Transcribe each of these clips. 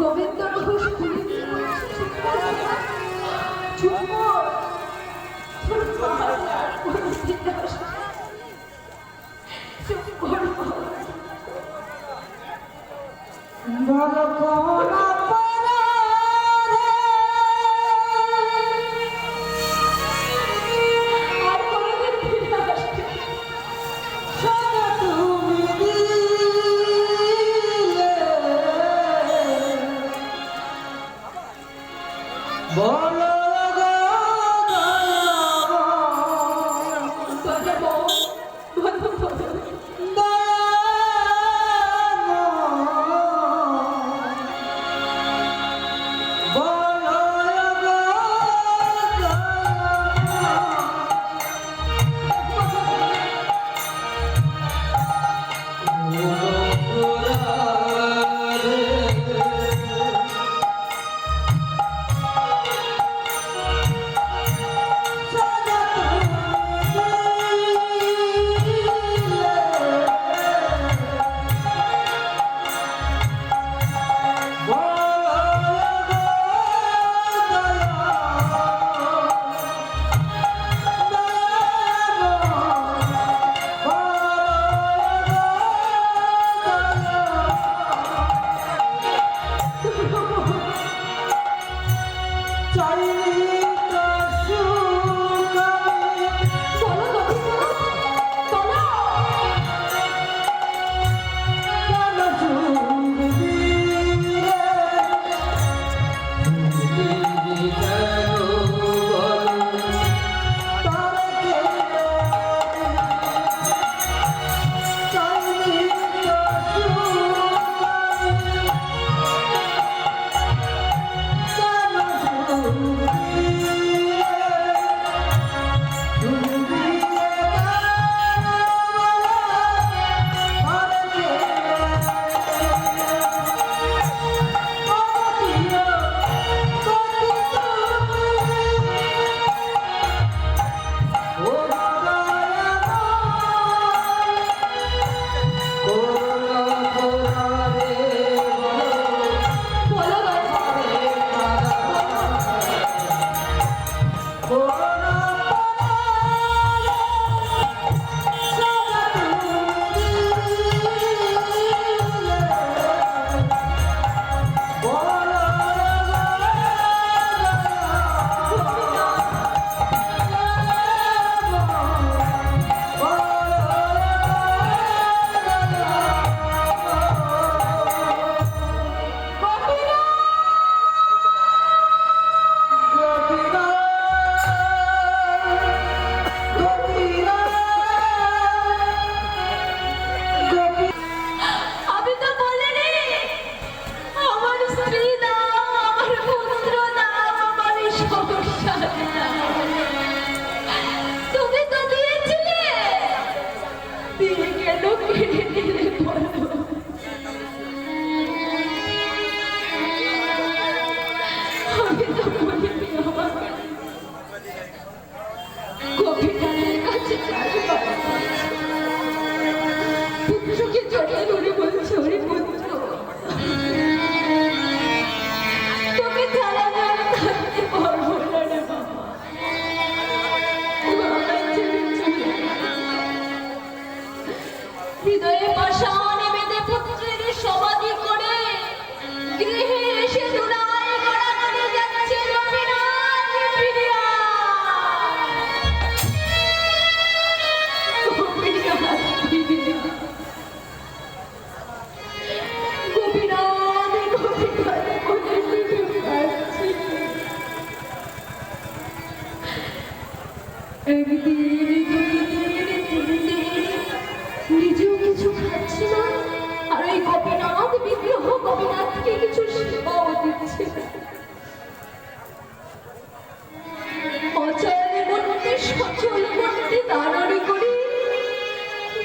গোবিন্দ রঘুষ তুমি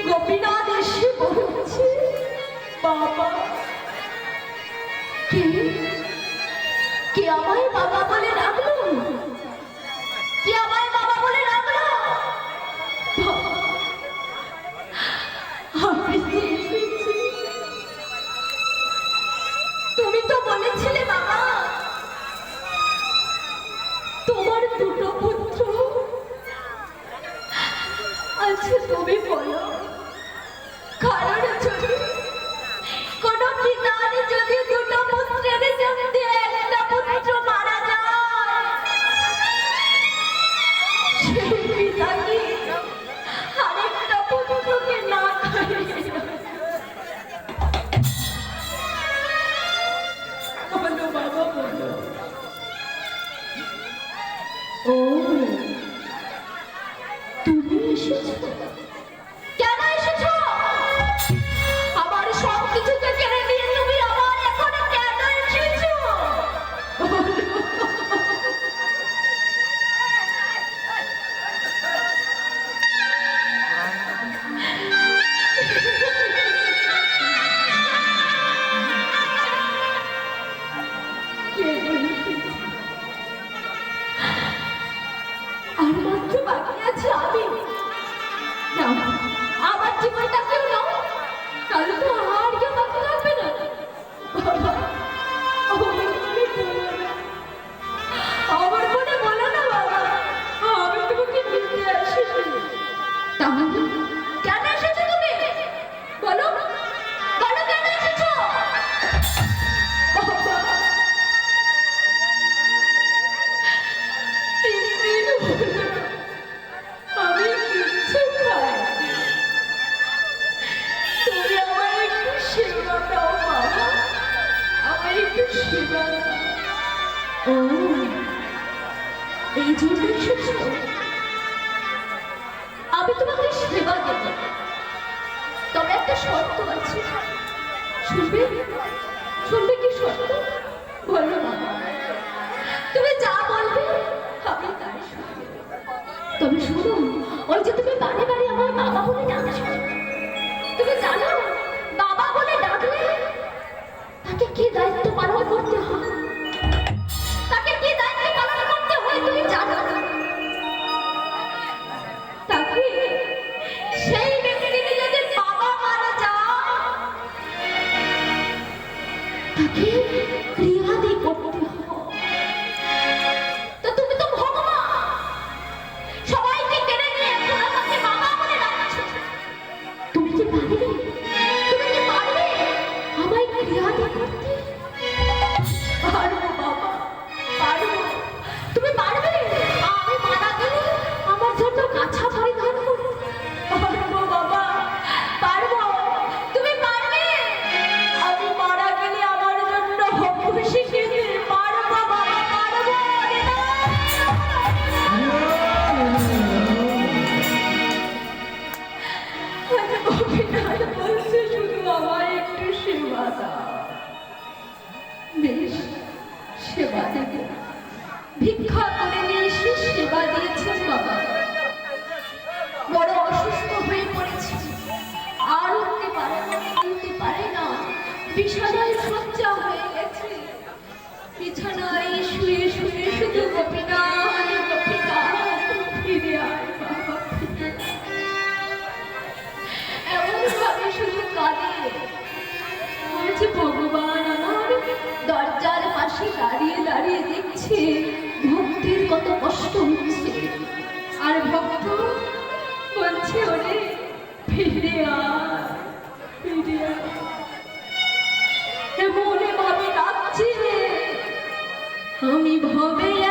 গোপীনাথ এসে বাবা কি? কি আমায় বাবা বলে ডাকলো আমি জানি যদি আমি তোমাকে সেবা দেব। তবে একটা শর্ত আছে। শুনবে? কি শর্ত? তুমি যা বলবে, আমি তাই ওই যে তুমি বারে বারে আমার বাবা বলে ডাকছো। তুমি জানো, বাবা বলে ডাকলে তাকে কি দায়িত্ব পালন করতে হয়? বিছানায় সজ্জা হয়ে গেছে। বিছানায় শুয়ে শুয়ে শুধু গোপিনা গোপিনা ফিরে আয় এমন ভাবে শুধু কাঁদে। বলছে ভগবান আমার দরজার পাশে দাঁড়িয়ে দাঁড়িয়ে দেখছে, ভক্তের কত কষ্ট হচ্ছে। আর ভক্ত বলছে, ওরে, ফিরে আয়। আমি ভবে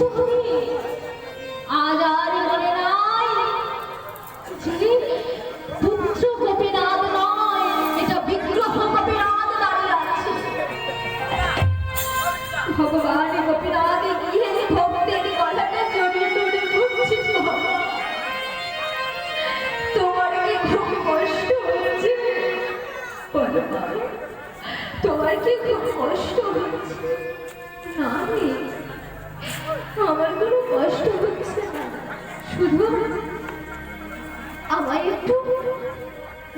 Oh. শুধু আমায় একটু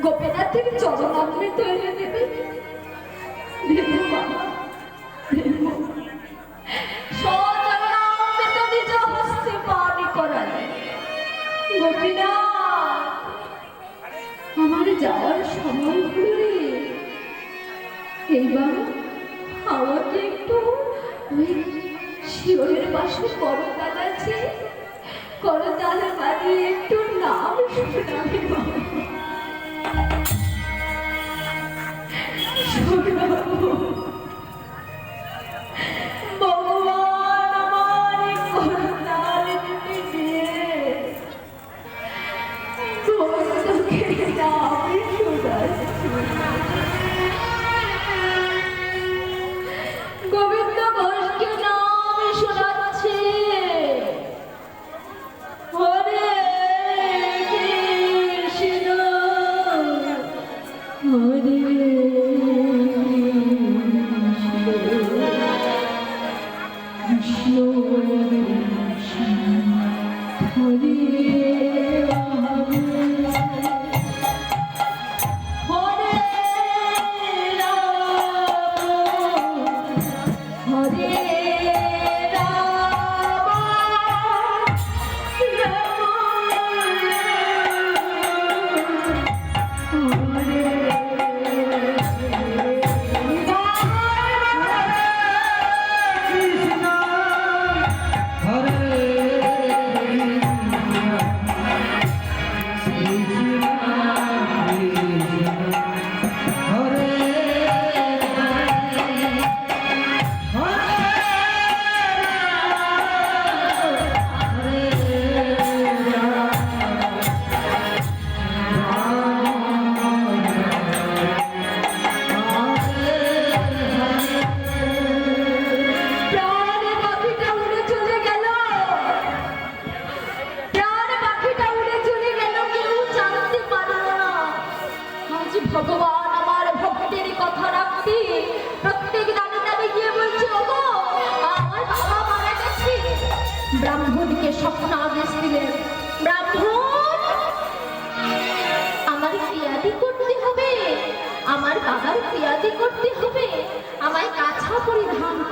গোপেনাথের চরণ আপনি তৈরি দেবেন Tadi itu 的吗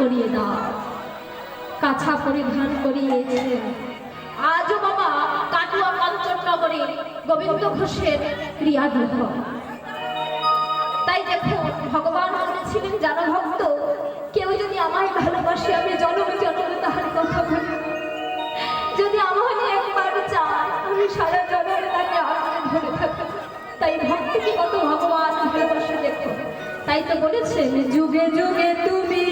করিয়ে দাও। কাছা পরিধান করিয়েছে। আজও বাবা কাটুয়া কাঞ্চননগরে গোবিন্দ ঘোষের ক্রিয়া দুঃখ তাই দেখো, ভগবান বলেছিলেন যারা ভক্ত, কেউ যদি আমায় ভালোবাসে, আমি জনম জনম তাহার কথা বলি। যদি আমার একবার চায়, আমি সারা জনম তাকে আঁকড়ে ধরে থাকি তাই ভক্ত তাই তো বলেছে যুগে যুগে তুমি